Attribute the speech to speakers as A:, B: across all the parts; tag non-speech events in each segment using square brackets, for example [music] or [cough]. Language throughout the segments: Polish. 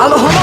A: Alohomora!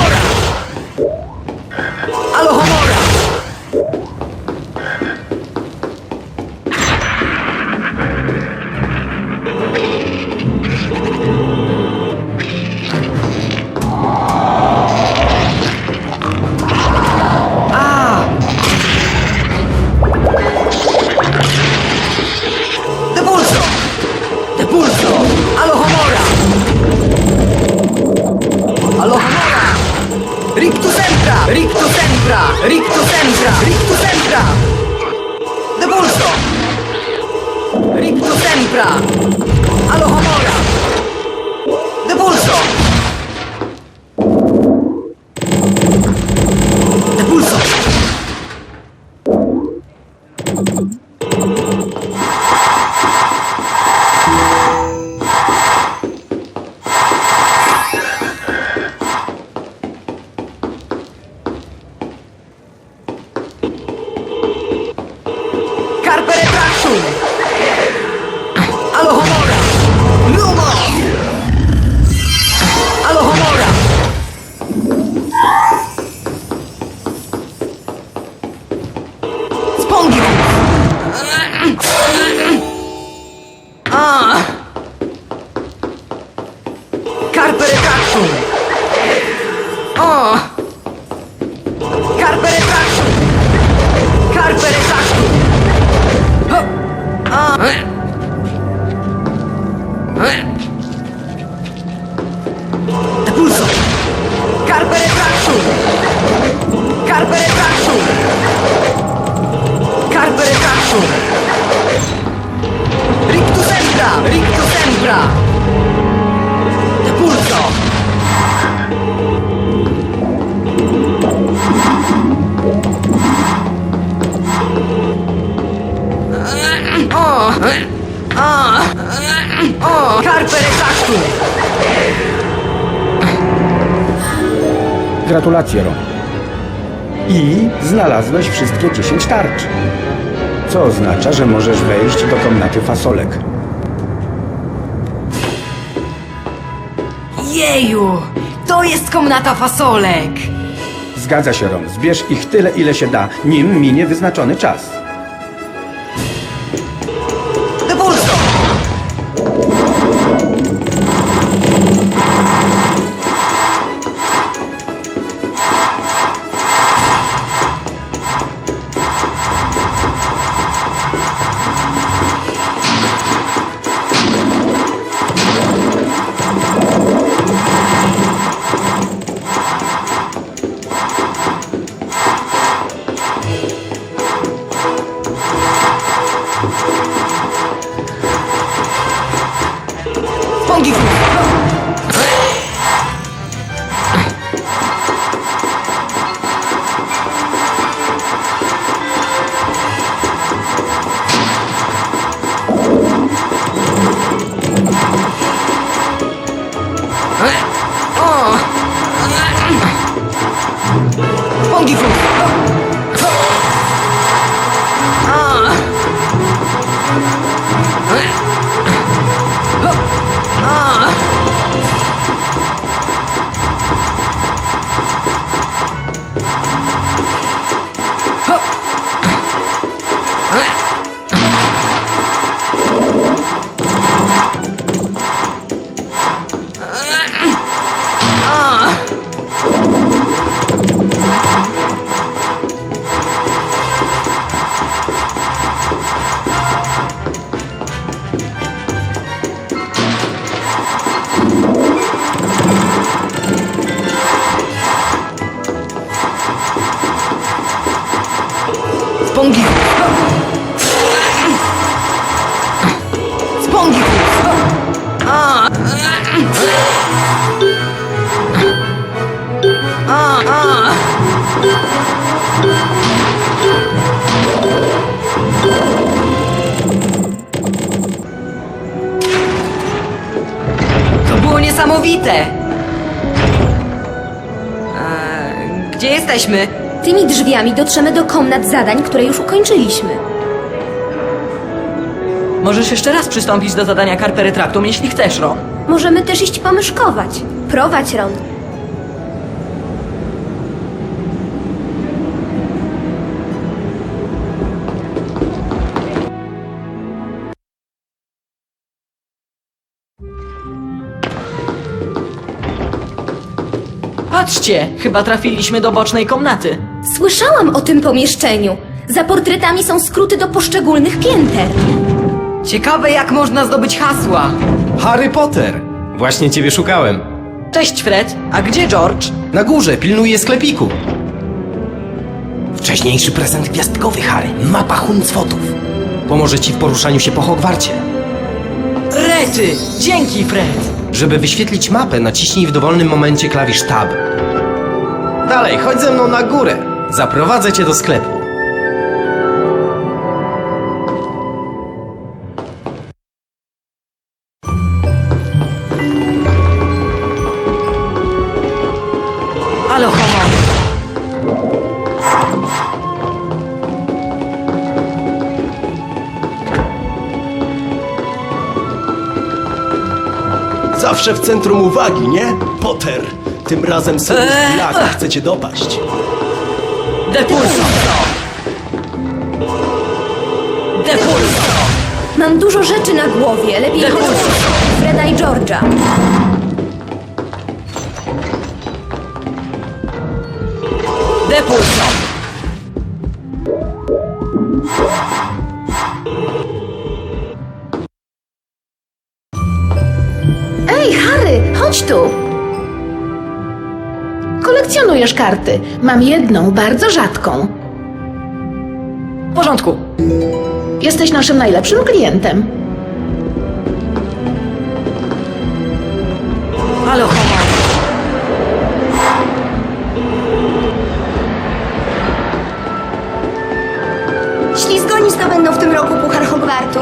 A: Entra! Rictus entra! Rictus entra! Rictus entra! Depulso! Rictus entra! Alohomora! Depulso! Depulso! Harper.
B: Gratulacje, Ron. I znalazłeś wszystkie 10 tarcz. Co oznacza, że możesz wejść do komnaty fasolek.
A: Jeju! To jest komnata fasolek!
B: Zgadza się, Ron. Zbierz ich tyle, ile się da, nim minie wyznaczony czas.
A: Eee, gdzie jesteśmy?
C: Tymi drzwiami dotrzemy do komnat zadań, które już ukończyliśmy.
A: Możesz jeszcze raz przystąpić do zadania Carpe Retractum, jeśli chcesz, Ron.
C: Możemy też iść pomyszkować. Prowadź, Ron.
D: Patrzcie, chyba trafiliśmy do bocznej komnaty.
C: Słyszałam o tym pomieszczeniu. Za portretami są skróty do poszczególnych pięter.
D: Ciekawe, jak można zdobyć hasła.
E: Harry Potter! Właśnie ciebie szukałem.
D: Cześć, Fred. A gdzie George?
E: Na górze, pilnuję sklepiku. Wcześniejszy prezent gwiazdkowy, Harry. Mapa Huncwotów. Pomoże ci w poruszaniu się po Hogwarcie.
D: Rety! Dzięki, Fred.
E: Żeby wyświetlić mapę, naciśnij w dowolnym momencie klawisz Tab. Dalej, chodź ze mną na górę. Zaprowadzę cię do sklepu.
F: Zawsze w centrum uwagi, nie? Potter. Tym razem Sirius
D: Eee,
F: Black
D: ach.
F: chce cię dopaść.
D: Depulso! Depulso!
C: Mam dużo rzeczy na głowie. Lepiej
D: Depulso!
C: chodź Freda i George'a.
D: Depulso!
G: Kolekcjonujesz karty. Mam jedną, bardzo rzadką.
D: W porządku.
G: Jesteś naszym najlepszym klientem.
D: Ale homo.
H: Ślizgoni zdobędą w tym roku Puchar Hogwartu.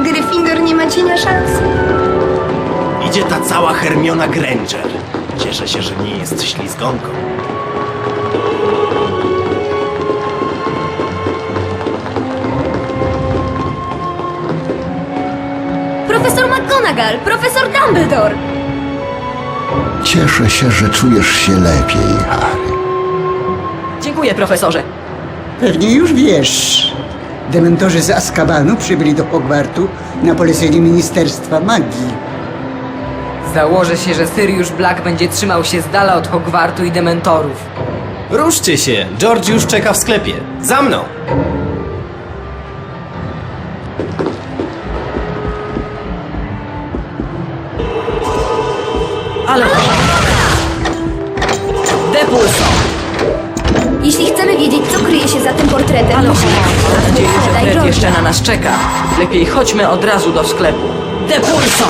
H: Gryffindor nie ma cienia szans.
F: Idzie ta cała Hermiona Granger. Cieszę się, że nie jest ślizgonką.
C: Profesor McGonagall, profesor Dumbledore.
I: Cieszę się, że czujesz się lepiej, Harry.
D: Dziękuję, profesorze.
J: Pewnie już wiesz. Dementorzy z Azkabanu przybyli do Hogwartu na polecenie Ministerstwa Magii.
D: Założę się, że Sirius Black będzie trzymał się z dala od Hogwartu i Dementorów.
E: Ruszcie się, George już czeka w sklepie. Za mną!
D: Ale. Depulso!
C: Jeśli chcemy wiedzieć, co kryje się za tym portretem,
D: Ale
C: musimy.
D: Mam nadzieję, że Fred jeszcze na nas czeka. Lepiej chodźmy od razu do sklepu. Depulso!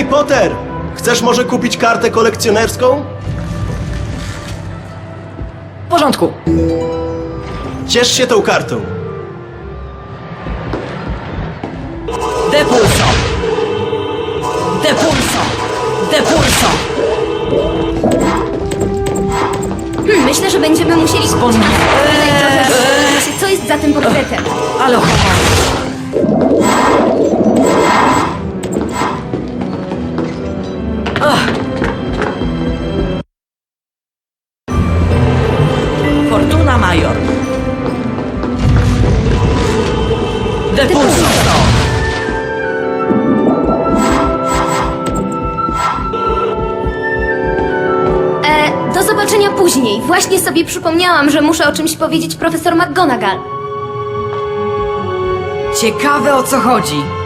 F: Hej, Potter! Chcesz może kupić kartę kolekcjonerską?
D: W porządku.
F: Ciesz się tą kartą.
D: Depulso! Depulso! Depulso!
C: Hmm, myślę, że będziemy musieli
D: Spon-
C: zastanowić się, co jest za tym portretem.
D: Ale. Fortuna Major. Depulso!
C: E, do zobaczenia później. Właśnie sobie przypomniałam, że muszę o czymś powiedzieć profesor McGonagall.
D: Ciekawe o co chodzi.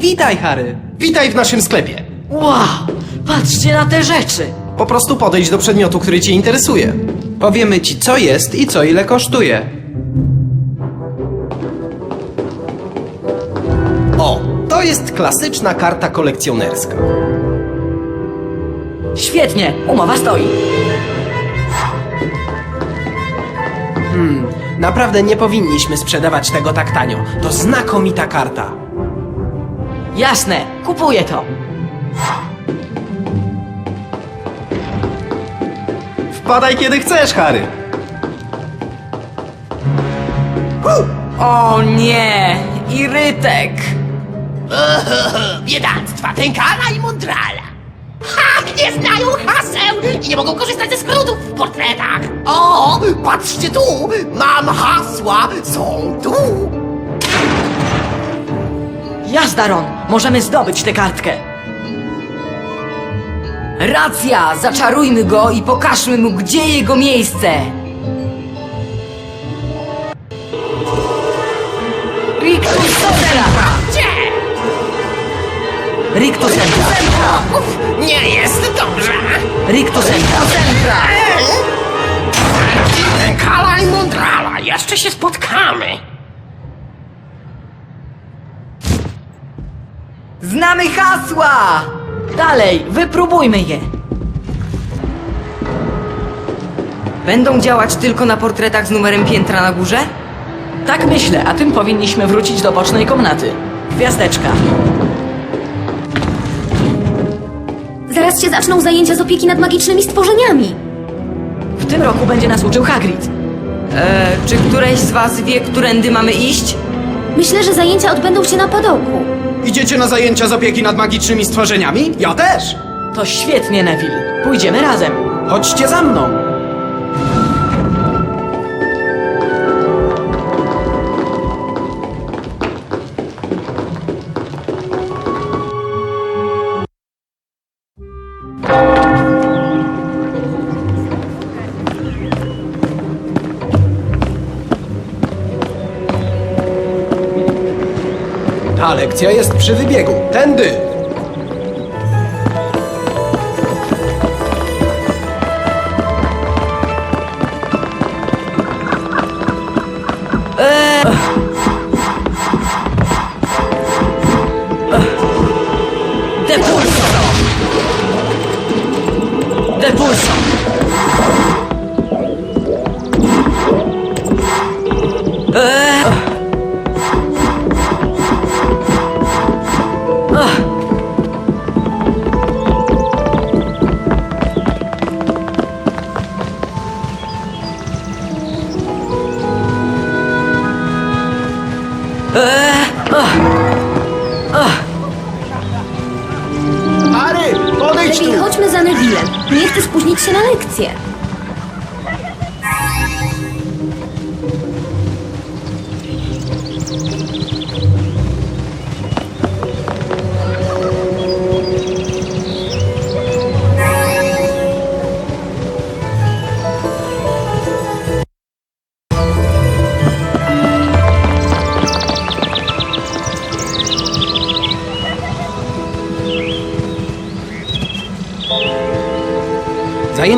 E: Witaj, Harry! Witaj w naszym sklepie.
D: Wow! Patrzcie na te rzeczy!
E: Po prostu podejdź do przedmiotu, który cię interesuje.
K: Powiemy ci, co jest i co ile kosztuje.
E: To jest klasyczna karta kolekcjonerska.
A: Świetnie, umowa stoi.
L: Naprawdę nie powinniśmy sprzedawać tego tak tanio. To znakomita karta.
A: Jasne, kupuję to.
E: Wpadaj kiedy chcesz, Harry.
A: O nie, Irytek. [laughs]
M: Biedactwa, Tękala i Mondrala. Ha! Nie znają haseł i nie mogą korzystać ze skrótów w portretach. O, patrzcie tu! Mam hasła! Są tu!
A: Jazda, Ron, możemy zdobyć tę kartkę. Racja, zaczarujmy go i pokażmy mu, gdzie jego miejsce. Rictus!
M: Gdzie?
A: Rictus Centra!
M: Uf, nie jest dobrze.
A: Rictus Centra!
M: Tękala i Mondrala, jeszcze się spotkamy.
A: Znamy hasła! Dalej, wypróbujmy je. Będą działać tylko na portretach z numerem piętra na górze?
D: Tak myślę, a tym powinniśmy wrócić do bocznej komnaty. Gwiazdeczka.
C: Zaraz się zaczną zajęcia z opieki nad magicznymi stworzeniami.
D: W tym roku będzie nas uczył Hagrid.
A: Eee, czy któreś z was wie, którędy mamy iść?
C: Myślę, że zajęcia odbędą się na padołku.
L: Idziecie na zajęcia z opieki nad magicznymi stworzeniami? Ja też!
D: To świetnie, Neville. Pójdziemy razem.
L: Chodźcie za mną! Ta lekcja jest przy wybiegu. Tędy!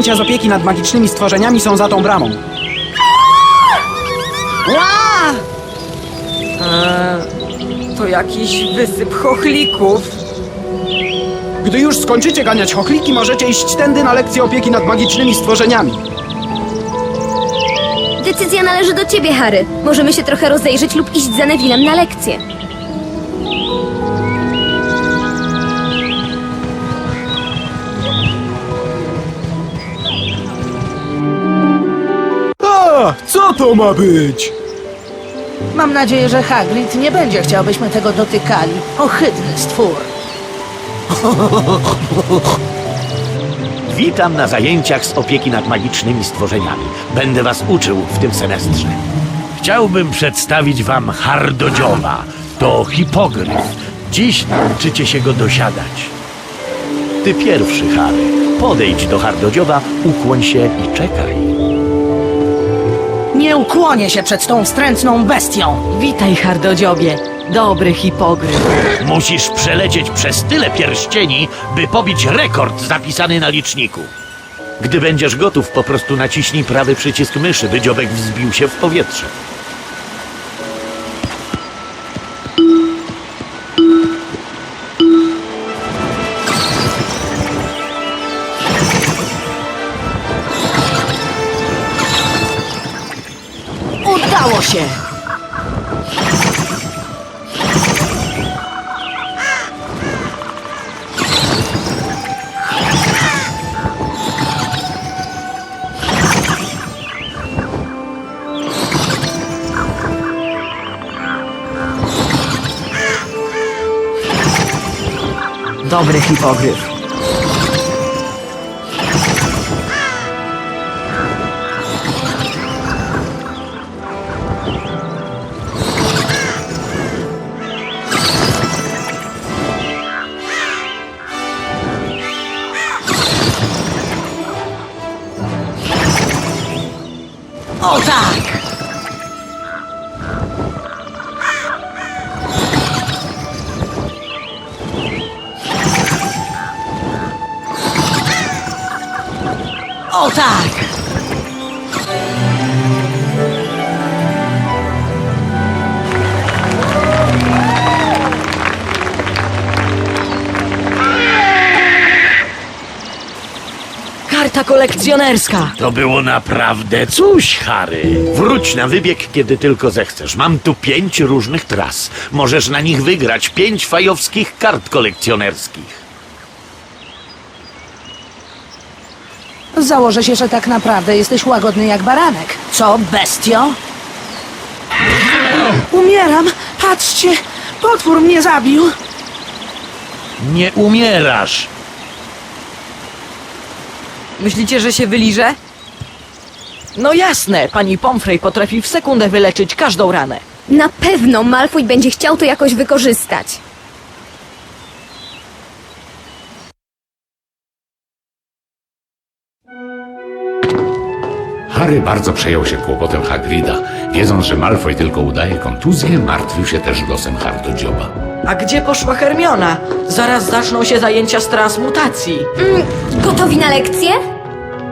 L: Zajęcia z opieki nad magicznymi stworzeniami są za tą bramą.
A: Eee, to jakiś wysyp chochlików.
L: Gdy już skończycie ganiać chochliki, możecie iść tędy na lekcję opieki nad magicznymi stworzeniami.
C: Decyzja należy do ciebie, Harry. Możemy się trochę rozejrzeć lub iść za Nevillem na lekcję.
L: Co to ma być?
N: Mam nadzieję, że Hagrid nie będzie chciał, byśmy tego dotykali. Ohydny stwór.
O: Witam na zajęciach z opieki nad magicznymi stworzeniami. Będę was uczył w tym semestrze. Chciałbym przedstawić wam Hardodzioba. To hipogryf. Dziś nauczycie się go dosiadać. Ty pierwszy, Harry. Podejdź do Hardodzioba, ukłoń się i czekaj.
N: Nie ukłonię się przed tą wstrętną bestią.
D: Witaj, hardodziobie. Dobry hipogryf.
O: Musisz przelecieć przez tyle pierścieni, by pobić rekord zapisany na liczniku. Gdy będziesz gotów, po prostu naciśnij prawy przycisk myszy, by dziobek wzbił się w powietrze. Się!
D: Dobry hipogryf.
N: O tak!
D: Karta kolekcjonerska.
O: To było naprawdę coś, Harry. Wróć na wybieg, kiedy tylko zechcesz. Mam tu pięć różnych tras. Możesz na nich wygrać pięć fajowskich kart kolekcjonerskich.
N: Założę się, że tak naprawdę jesteś łagodny jak baranek. Co, bestio? Umieram! Patrzcie! Potwór mnie zabił!
O: Nie umierasz.
A: Myślicie, że się wyliże?
D: No jasne, pani Pomfrey potrafi w sekundę wyleczyć każdą ranę.
C: Na pewno Malfoy będzie chciał to jakoś wykorzystać.
P: Harry bardzo przejął się kłopotem Hagrida. Wiedząc, że Malfoy tylko udaje kontuzję, martwił się też losem Hardodzioba.
D: A gdzie poszła Hermiona? Zaraz zaczną się zajęcia z transmutacji.
C: Mm, gotowi na lekcję?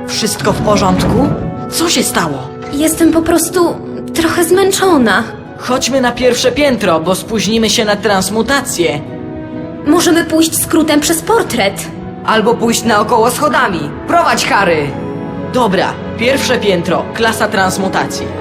D: Wszystko w porządku? Co się stało?
C: Jestem po prostu trochę zmęczona.
D: Chodźmy na pierwsze piętro, bo spóźnimy się na transmutację.
C: Możemy pójść skrótem przez portret.
A: Albo pójść naokoło schodami. Prowadź, Harry!
D: Dobra, pierwsze piętro, klasa transmutacji.